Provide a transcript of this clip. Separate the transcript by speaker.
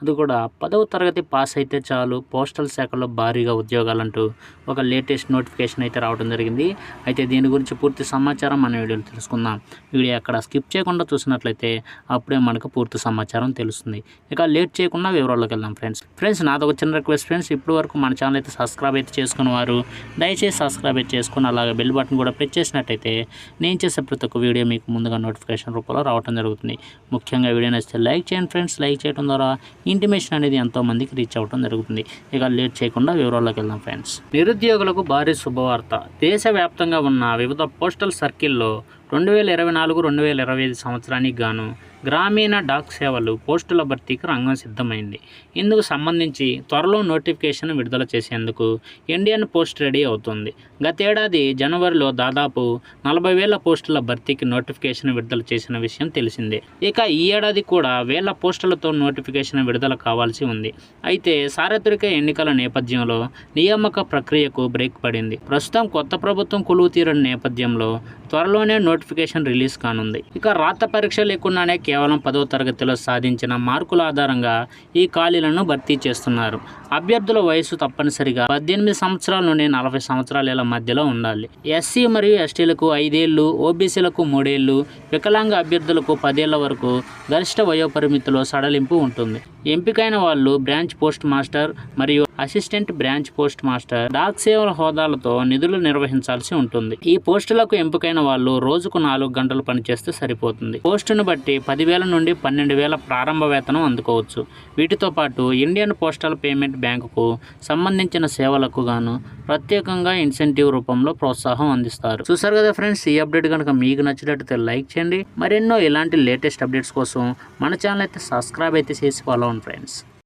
Speaker 1: అది కూడా పదవ తరగతి పాస్ అయితే చాలు. పోస్టల్ శాఖలో భారీగా ఉద్యోగాలంటూ ఒక లేటెస్ట్ నోటిఫికేషన్ అయితే రావడం జరిగింది. అయితే దీని గురించి పూర్తి సమాచారం మన వీడియోలో తెలుసుకుందాం. వీడియో అక్కడ స్కిప్ చేయకుండా చూసినట్లయితే అప్పుడే మనకు పూర్తి సమాచారం తెలుస్తుంది. ఇక లేట్ చేయకుండా వివరాల్లోకి వెళ్దాం ఫ్రెండ్స్. ఫ్రెండ్స్ నాదొక చిన్న రిక్వెస్ట్ ఫ్రెండ్స్. ఇప్పటి వరకు మన ఛానల్ అయితే సబ్స్క్రైబ్ అయితే చేసుకున్న వారు దయచేసి సబ్స్క్రైబ్ అయితే చేసుకుని అలాగే బెల్ బటన్ కూడా ప్రెస్ చేసినట్టయితే నేను చేసే ప్రతి ఒక్క వీడియో మీకు ముందుగా నోటిఫికేషన్ రూపంలో రావడం జరుగుతుంది. ముఖ్యంగా వీడియో నచ్చితే లైక్ చేయండి ఫ్రెండ్స్. లైక్ చేయడం ద్వారా ఇంటిమేషన్ అనేది ఎంతో మందికి రీచ్ అవ్వడం జరుగుతుంది. ఇక లేట్ చేయకుండా వివరాల్లోకి వెళ్దాం ఫ్రెండ్స్. నిరుద్యోగులకు భారీ శుభవార్త. దేశవ్యాప్తంగా ఉన్న వివిధ పోస్టల్ సర్కిల్లో రెండు వేల ఇరవై నాలుగు రెండు వేల ఇరవై ఐదు సంవత్సరానికి గాను గ్రామీణ డాక్ సేవలు పోస్టుల భర్తీకి రంగం సిద్ధమైంది. ఇందుకు సంబంధించి త్వరలో నోటిఫికేషన్ విడుదల చేసేందుకు ఇండియన్ పోస్ట్ రెడీ అవుతుంది. గతేడాది జనవరిలో దాదాపు నలభై వేల పోస్టుల భర్తీకి నోటిఫికేషన్ విడుదల చేసిన విషయం తెలిసిందే. ఇక ఈ ఏడాది కూడా వేల పోస్టులతో నోటిఫికేషన్ విడుదల కావాల్సి ఉంది. అయితే సార్వత్రిక ఎన్నికల నేపథ్యంలో నియామక ప్రక్రియకు బ్రేక్ పడింది. ప్రస్తుతం కొత్త ప్రభుత్వం కొలువు తీరని నేపథ్యంలో త్వరలోనే నోటిఫికేషన్ రిలీజ్ కానుంది. ఇక రాత పరీక్ష లేకుండానే కేవలం పదవ తరగతిలో సాధించిన మార్కుల ఆధారంగా ఈ ఖాళీలను భర్తీ చేస్తున్నారు. అభ్యర్థుల వయసు తప్పనిసరిగా పద్దెనిమిది సంవత్సరాల నుండి నలభై సంవత్సరాల మధ్యలో ఉండాలి. ఎస్సీ మరియు ఎస్టీలకు ఐదేళ్ళు ఓబీసీలకు మూడేళ్ళు వికలాంగ అభ్యర్థులకు పదేళ్ళ వరకు గరిష్ట వయోపరిమితిలో సడలింపు ఉంటుంది. ఎంపికైన వాళ్ళు బ్రాంచ్ పోస్ట్ మాస్టర్ మరియు అసిస్టెంట్ బ్రాంచ్ పోస్ట్ మాస్టర్. డాక్ సేవల హోదాలతో నిధులు నిర్వహించాల్సి ఉంటుంది. ఈ పోస్టులకు ఎంపికైన వాళ్ళు రోజుకు నాలుగు గంటలు పనిచేస్తే సరిపోతుంది. పోస్టును బట్టి పదివేల నుండి పన్నెండు వేల ప్రారంభ వేతనం అందుకోవచ్చు. వీటితో పాటు ఇండియన్ పోస్టల్ పేమెంట్ బ్యాంకుకు సంబంధించిన సేవలకు గాను ప్రత్యేకంగా ఇన్సెంటివ్ రూపంలో ప్రోత్సాహం అందిస్తారు. చూసారు కదా ఫ్రెండ్స్ ఈ అప్డేట్ కనుక మీకు నచ్చినట్లయితే లైక్ చేయండి. మరెన్నో ఇలాంటి లేటెస్ట్ అప్డేట్స్ కోసం మన ఛానల్ అయితే సబ్స్క్రైబ్ అయితే చేసి ఫాలో అవ్వండి ఫ్రెండ్స్